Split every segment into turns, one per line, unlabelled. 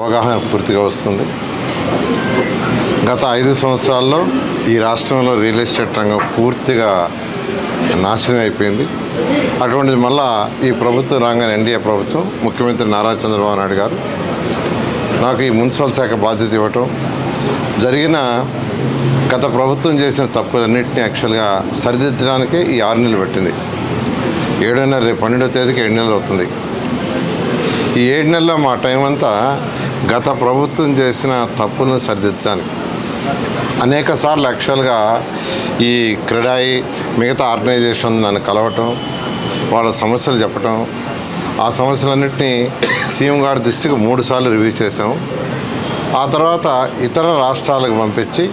అవగాహన పూర్తిగా వస్తుంది. గత ఐదు సంవత్సరాల్లో ఈ రాష్ట్రంలో రియల్ ఎస్టేట్ రంగం పూర్తిగా నాశనం అయిపోయింది. అటువంటిది మళ్ళా ఈ ప్రభుత్వ రంగాన్ని ఎన్డీఏ ప్రభుత్వం ముఖ్యమంత్రి నారా చంద్రబాబు నాయుడు గారు నాకు ఈ మున్సిపల్ శాఖ బాధ్యత ఇవ్వటం జరిగిన గత ప్రభుత్వం చేసిన తప్పులన్నింటినీ యాక్చువల్గా సరిదిద్దడానికే ఈ ఆరు నెలలు పెట్టింది. ఏడున్నర రేపు పన్నెండో తేదీకి ఏడు నెలలు అవుతుంది. ఈ ఏడు నెలలో మా టైం అంతా గత ప్రభుత్వం చేసిన తప్పులను సరిదిద్దడానికి. అనేక సార్లు యాక్చువల్గా ఈ క్రీడాయి మిగతా ఆర్గనైజేషన్ నన్ను కలవటం వాళ్ళ సమస్యలు చెప్పటం ఆ సమస్యలన్నింటినీ సీఎం గారి దృష్టికి మూడు సార్లు రివ్యూ చేసాం ఆ తర్వాత ఇతర రాష్ట్రాలకు పంపించి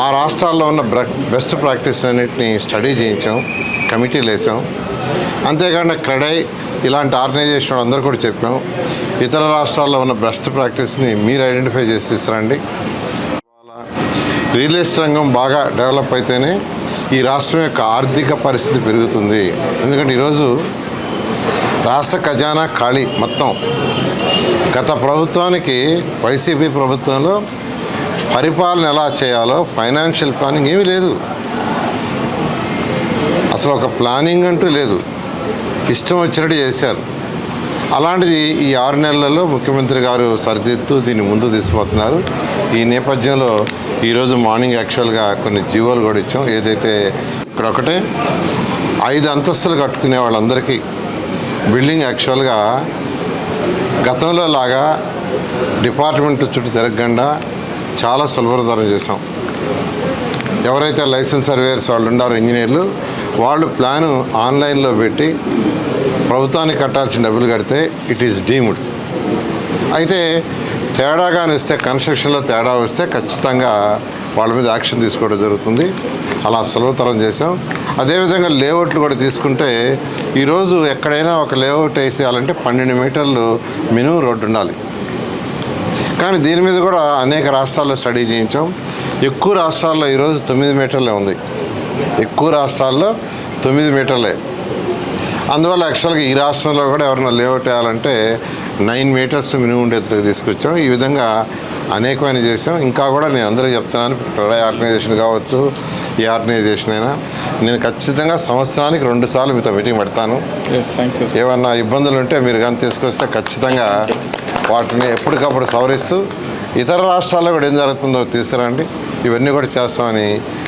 ఆ రాష్ట్రాల్లో ఉన్న బ్ర- బెస్ట్ ప్రాక్టీస్ అన్నింటినీ స్టడీ చేయించాం కమిటీలు వేసాం. అంతేకాకుండా క్రెడై ఇలాంటి ఆర్గనైజేషన్ అందరూ కూడా చెప్పాం ఇతర రాష్ట్రాల్లో ఉన్న బెస్ట్ ప్రాక్టీస్ని మీరు ఐడెంటిఫై చేసి ఇస్తారండి రియల్ ఎస్టేట్ రంగం బాగా డెవలప్ అయితేనే ఈ రాష్ట్రం యొక్క ఆర్థిక పరిస్థితి పెరుగుతుంది. ఎందుకంటే ఈరోజు రాష్ట్ర ఖజానా ఖాళీ మొత్తం. గత ప్రభుత్వానికి వైసీపీ ప్రభుత్వంలో పరిపాలన ఎలా చేయాలో ఫైనాన్షియల్ ప్లానింగ్ ఏమీ లేదు. అసలు ఒక ప్లానింగ్ అంటూ లేదు. ఇష్టం వచ్చినట్టు చేశారు. అలాంటిది ఈ ఆరు నెలలలో ముఖ్యమంత్రి గారు సరిదిద్దు దీన్ని ముందు తీసుకుపోతున్నారు. ఈ నేపథ్యంలో ఈరోజు మార్నింగ్ యాక్చువల్గా కొన్ని జీవోలు కూడా ఇచ్చాం. ఏదైతే ఇక్కడ ఒకటే ఐదు అంతస్తులు కట్టుకునే వాళ్ళందరికీ బిల్డింగ్ యాక్చువల్గా గతంలో లాగా డిపార్ట్మెంట్ చుట్టూ తిరగకుండా చాలా సులభతరం చేసాం ఎవరైతే లైసెన్స్ సర్వేయర్స్ వాళ్ళు ఉన్నారో ఇంజనీర్లు వాళ్ళు ప్లాను ఆన్లైన్లో పెట్టి ప్రభుత్వానికి కట్టాల్సిన డబ్బులు కడితే ఇట్ ఈస్ డీమ్డ్ అయితే తేడాగాని వస్తే కన్స్ట్రక్షన్లో తేడా వస్తే ఖచ్చితంగా వాళ్ళ మీద యాక్షన్ తీసుకోవడం జరుగుతుంది. అలా సులభతరం చేసాం అదేవిధంగా లేఅవుట్లు కూడా తీసుకుంటే ఈరోజు ఎక్కడైనా ఒక లేఅవుట్ వేసేయాలంటే పన్నెండు మీటర్లు మినిమం రోడ్డు ఉండాలి. కానీ దీని మీద కూడా అనేక రాష్ట్రాల్లో స్టడీ చేయించాం. ఎక్కువ రాష్ట్రాల్లో ఈరోజు తొమ్మిది మీటర్లే ఉంది. ఎక్కువ రాష్ట్రాల్లో తొమ్మిది మీటర్లే. అందువల్ల యాక్చువల్గా ఈ రాష్ట్రంలో కూడా ఎవరైనా లేఅవుట్ వేయాలంటే నైన్ మీటర్స్ మినిమం ఉండేట్టుగా తీసుకొచ్చాం. ఈ విధంగా అనేకమైన చేసాం ఇంకా కూడా నేను అందరూ చెప్తున్నాను ప్రణయ్ ఆర్గనైజేషన్ కావచ్చు ఈ ఆర్గనైజేషన్ అయినా. నేను ఖచ్చితంగా సంవత్సరానికి రెండు సార్లు మీతో మీటింగ్ పెడతాను. ఏమన్నా ఇబ్బందులు ఉంటే మీరు కానీ తీసుకొస్తే ఖచ్చితంగా వాటిని ఎప్పటికప్పుడు సవరిస్తూ ఇతర రాష్ట్రాల్లో కూడా ఏం జరుగుతుందో తీసుకురండి. ఇవన్నీ కూడా చేస్తామని